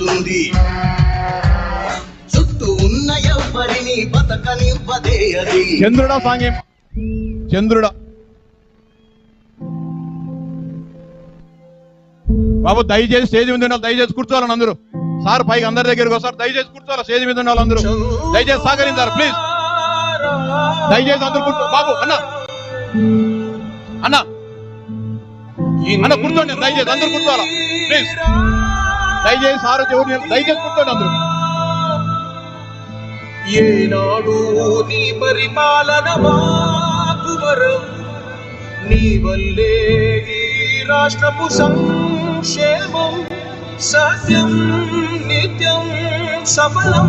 చేస్తుంది చుట్టూ ఉన్న ఎవరిని బతకనివ్వదే అది. చంద్రుడా సాంగ్యం చంద్రుడా. బాబు దయచేసి స్టేజ్ మీద ఉండాలి. దయచేసి కూర్చోవాలని అందరూ. సార్ పైకి అందరి దగ్గరికి వస్తారు. దయచేసి కూర్చోవాలి. స్టేజ్ మీద ఉండాలి అందరూ. దయచేసి సహకరించారు ప్లీజ్. దయచేసి అందరూ కూర్చో. బాబు అన్న. అన్న. అన్న కూర్చోండి. దయచేసి అందరూ కూర్చోవాలా. ప్లీజ్. దయచేసి సార్ ఎవరు దయచేసి కూర్చోండి అందరూ. ఏనాడు నీ పరిపాలన మాకు వరం. నీ వల్లే ఈ రాష్ట్రపు సంక్షేమం సత్యం నిత్యం సఫలం.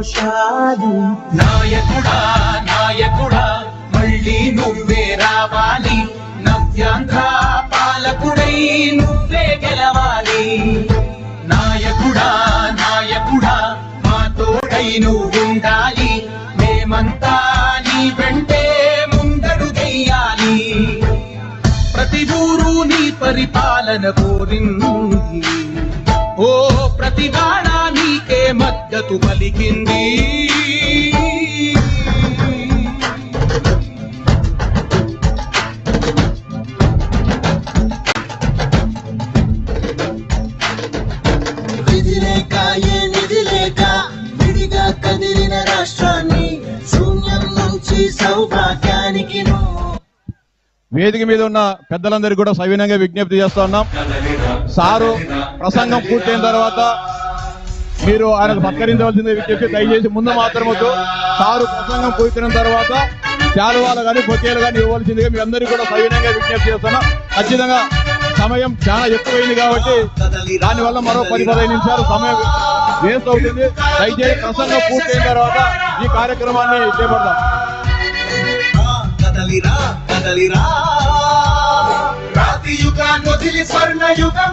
సంతోషాలు నాయకుడా నాయకుడా మళ్ళీ నువ్వే రావాలి. నవ్యాంధ్ర పాలకుడై నువ్వే గెలవాలి. నాయకుడా నాయకుడా మా తోడై నువ్వుండాలి. మేమంతా నీ వెంటే ముందడు చెయ్యాలి. ప్రతి ఊరు నీ పరిపాలన కోరింది. ఓ ప్రతి నీకే మద్దతు పలికింది. విధి లేక ఏ నిధి లేక విడిగా కదిలిన రాష్ట్రాన్ని శూన్యం నుంచి సౌభాగ్యానికి నువ్వు వేదిక మీద ఉన్న పెద్దలందరికీ కూడా సవినంగా విజ్ఞప్తి చేస్తా ఉన్నాం. సారు ప్రసంగం పూర్తయిన తర్వాత మీరు ఆయనకు సత్కరించవలసిందే చెప్పి దయచేసి ముందు మాత్రం సారు ప్రసంగం పూర్తయిన తర్వాత శాలువాలు కానీ బొకేలు కానీ ఇవ్వాల్సిందిగా మీ అందరికీ కూడా సవినంగా విజ్ఞప్తి చేస్తున్నా. ఖచ్చితంగా సమయం చాలా ఎక్కువైంది కాబట్టి దానివల్ల మరో పది పదహైదు నిమిషాలు సమయం వేస్ట్ అవుతుంది. దయచేసి ప్రసంగం పూర్తయిన తర్వాత ఈ కార్యక్రమాన్ని చేపడదాం. కదలిరా కదలిరా రాతి యుగాన్ని స్వర్ణ యుగం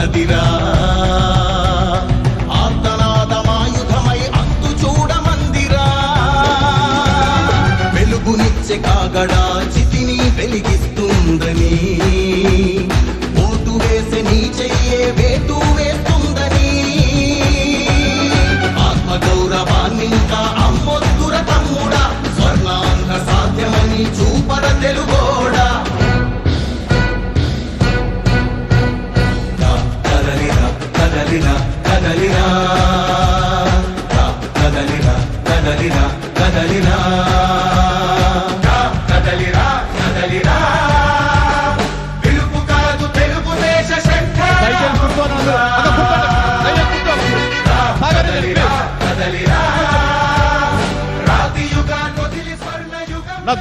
మనదిరా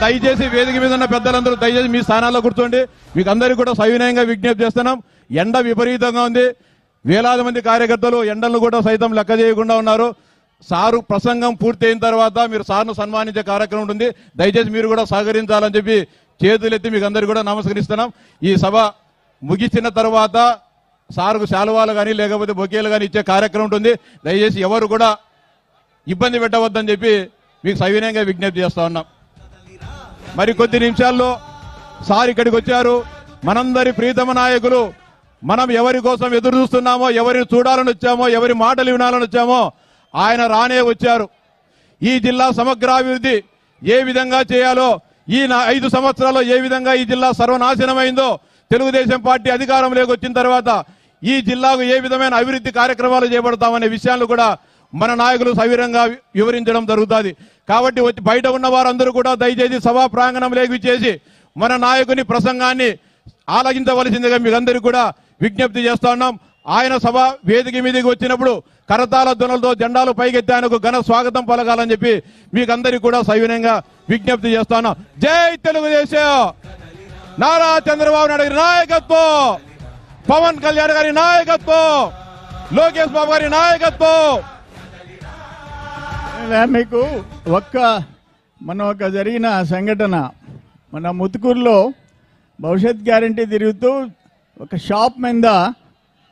దయచేసి వేదిక మీద ఉన్న పెద్దలందరూ దయచేసి మీ స్థానాల్లో కూర్చోండి. మీకు అందరికీ కూడా సవినయంగా విజ్ఞప్తి చేస్తున్నాం. ఎండ విపరీతంగా ఉంది. వేలాది మంది కార్యకర్తలు ఎండలను కూడా సైతం లెక్క చేయకుండా ఉన్నారు. సారు ప్రసంగం పూర్తి అయిన తర్వాత మీరు సార్ను సన్మానించే కార్యక్రమం ఉంటుంది. దయచేసి మీరు కూడా సహకరించాలని చెప్పి చేతులెత్తి మీకు అందరికీ కూడా నమస్కరిస్తున్నాం. ఈ సభ ముగిసిన తర్వాత సార్కు శాలువాలు కానీ లేకపోతే బొకేలు కానీ ఇచ్చే కార్యక్రమం ఉంటుంది. దయచేసి ఎవరు కూడా ఇబ్బంది పెట్టవద్దని చెప్పి మీకు సవినయంగా విజ్ఞప్తి చేస్తా ఉన్నాం. మరి కొద్ది నిమిషాల్లో సార్ ఇక్కడికి వచ్చారు. మనందరి ప్రీతమ నాయకులు మనం ఎవరి కోసం ఎదురు చూస్తున్నామో ఎవరిని చూడాలని వచ్చామో ఎవరి మాటలు వినాలని వచ్చామో ఆయన రానే వచ్చారు. ఈ జిల్లా సమగ్రాభివృద్ధి ఏ విధంగా చేయాలో ఈ నా ఐదు సంవత్సరాల్లో ఏ విధంగా ఈ జిల్లా సర్వనాశనమైందో తెలుగుదేశం పార్టీ అధికారంలోకి వచ్చిన తర్వాత ఈ జిల్లాకు ఏ విధమైన అభివృద్ధి కార్యక్రమాలు చేపడతామనే విషయాలు కూడా మన నాయకులు సవిరంగా వివరించడం జరుగుతుంది. కాబట్టి వచ్చి బయట ఉన్న వారందరూ కూడా దయచేసి సభా ప్రాంగణంలోకి చేసి మన నాయకుని ప్రసంగాన్ని ఆలోచించవలసిందిగా మీకు అందరికీ కూడా విజ్ఞప్తి చేస్తా ఉన్నాం. ఆయన సభ వేదిక మీదకి వచ్చినప్పుడు కరతాల ధ్వనులతో జెండాలు పైకెత్తి ఆయనకు ఘన స్వాగతం పలకాలని చెప్పి మీకు అందరికీ కూడా సవినయంగా విజ్ఞప్తి చేస్తాను జై తెలుగుదేశం! నారా చంద్రబాబు నాయుడు గారి నాయకత్వం! పవన్ కళ్యాణ్ గారి నాయకత్వం! లోకేష్ బాబు గారి నాయకత్వం! మీకు ఒక్క మన ఒక జరిగిన సంఘటన. మన ముతుకూరులో భవిష్యత్ గ్యారంటీ తిరుగుతూ ఒక షాప్ మీద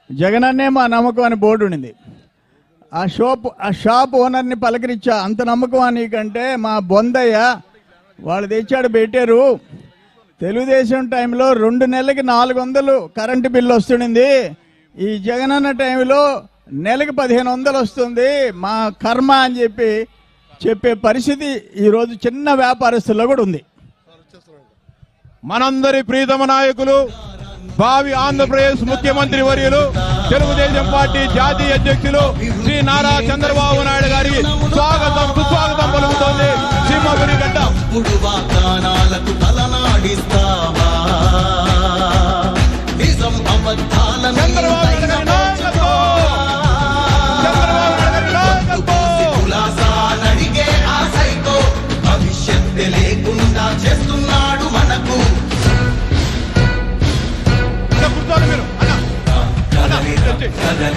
జగనన్నే మా నమ్మకం అని బోర్డు ఉండింది. ఆ షాప్ ఆ షాప్ ఓనర్ని పలకరించా అంత నమ్మకం అని కంటే మా బొందయ్య వాళ్ళు తెచ్చాడు పెట్టారు. తెలుగుదేశం టైంలో రెండు నెలలకి నాలుగు వందలు కరెంటు బిల్లు వస్తుండింది. ఈ జగనన్న టైంలో నెలకి పదిహేను వందలు వస్తుంది. మా కర్మ అని చెప్పి చెప్పే పరిస్థితి ఈరోజు చిన్న వ్యాపారస్తుల్లో కూడా ఉంది. మనందరి ప్రీతమ నాయకులు భావి ఆంధ్రప్రదేశ్ ముఖ్యమంత్రి వర్యులు తెలుగుదేశం పార్టీ జాతీయ అధ్యక్షులు శ్రీ నారా చంద్రబాబు నాయుడు గారికి స్వాగతం సుస్వాగతం పలుకుతోంది సింహపురి గడ్డ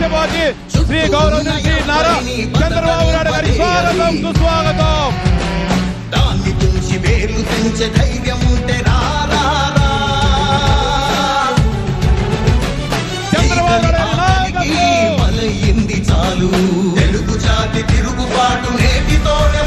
ముఖ్యమంత్రి శ్రీ గౌరవ శ్రీ నారా చంద్రబాబు నాయుడు గారి స్వాగతం సుస్వాగతం. దాన్ని చూసి వేలు తెంచే ధైర్యం ఉంటే చాలు తెలుగు జాతి తిరుగుబాటు నేటితోనే